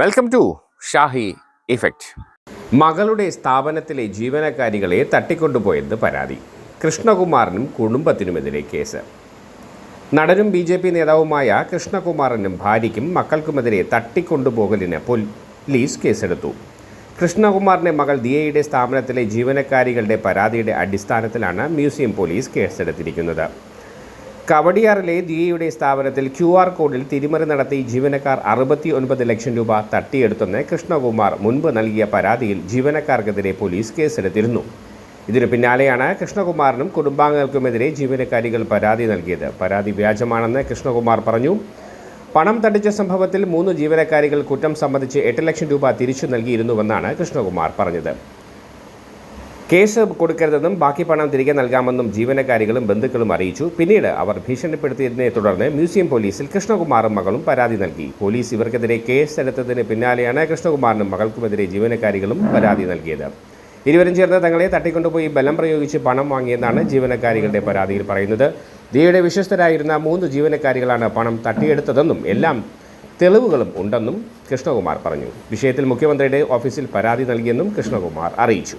Welcome to Shahi effect മകളുടെ സ്ഥാപനത്തിലെ ജീവനക്കാരികളെ തട്ടിക്കൊണ്ടുപോയെന്ന് പരാതി. കൃഷ്ണകുമാറിനും കുടുംബത്തിനുമെതിരെ കേസ്. നടനും ബി ജെ പി നേതാവുമായ കൃഷ്ണകുമാറിനും ഭാര്യയ്ക്കും മക്കൾക്കുമെതിരെ തട്ടിക്കൊണ്ടുപോകലിന് പോലീസ് കേസെടുത്തു. കൃഷ്ണകുമാറിന്റെ മകൾ ദിയയുടെ സ്ഥാപനത്തിലെ ജീവനക്കാരികളുടെ പരാതിയുടെ അടിസ്ഥാനത്തിലാണ് മ്യൂസിയം പോലീസ് കേസെടുത്തിരിക്കുന്നത്. കവടിയാറിലെ ദിയയുടെ സ്ഥാപനത്തിൽ ക്യു ആർ കോഡിൽ തിരിമറി നടത്തി ജീവനക്കാർ അറുപത്തി ഒൻപത് ലക്ഷം രൂപ തട്ടിയെടുത്തെന്ന് കൃഷ്ണകുമാർ മുൻപ് നൽകിയ പരാതിയിൽ ജീവനക്കാർക്കെതിരെ പോലീസ് കേസെടുത്തിരുന്നു. ഇതിനു പിന്നാലെയാണ് കൃഷ്ണകുമാറിനും കുടുംബാംഗങ്ങൾക്കുമെതിരെ ജീവനക്കാരികൾ പരാതി നൽകിയത്. പരാതി വ്യാജമാണെന്ന് കൃഷ്ണകുമാർ പറഞ്ഞു. പണം തട്ടിച്ച സംഭവത്തിൽ മൂന്ന് ജീവനക്കാരികൾ കുറ്റം സംബന്ധിച്ച് എട്ട് ലക്ഷം രൂപ തിരിച്ചു നൽകിയിരുന്നുവെന്നാണ് കൃഷ്ണകുമാർ പറഞ്ഞത്. കേസ് കൊടുക്കരുതെന്നും ബാക്കി പണം തിരികെ നൽകാമെന്നും ജീവനക്കാരികളും ബന്ധുക്കളും അറിയിച്ചു. പിന്നീട് അവർ ഭീഷണിപ്പെടുത്തിയതിനെ തുടർന്ന് മ്യൂസിയം പോലീസിൽ കൃഷ്ണകുമാറും മകളും പരാതി നൽകി. പോലീസ് ഇവർക്കെതിരെ കേസ് എടുത്തതിന് പിന്നാലെയാണ് കൃഷ്ണകുമാറിനും മകൾക്കുമെതിരെ ജീവനക്കാരികളും പരാതി നൽകിയത്. ഇരുവരും ചേർന്ന് തങ്ങളെ തട്ടിക്കൊണ്ടുപോയി ബലം പ്രയോഗിച്ച് പണം വാങ്ങിയെന്നാണ് ജീവനക്കാരികളുടെ പരാതിയിൽ പറയുന്നത്. ദിയയുടെ വിശ്വസ്തരായിരുന്ന മൂന്ന് ജീവനക്കാരികളാണ് പണം തട്ടിയെടുത്തതെന്നും എല്ലാം തെളിവുകളും ഉണ്ടെന്നും കൃഷ്ണകുമാർ പറഞ്ഞു. വിഷയത്തിൽ മുഖ്യമന്ത്രിയുടെ ഓഫീസിൽ പരാതി നൽകിയെന്നും കൃഷ്ണകുമാർ അറിയിച്ചു.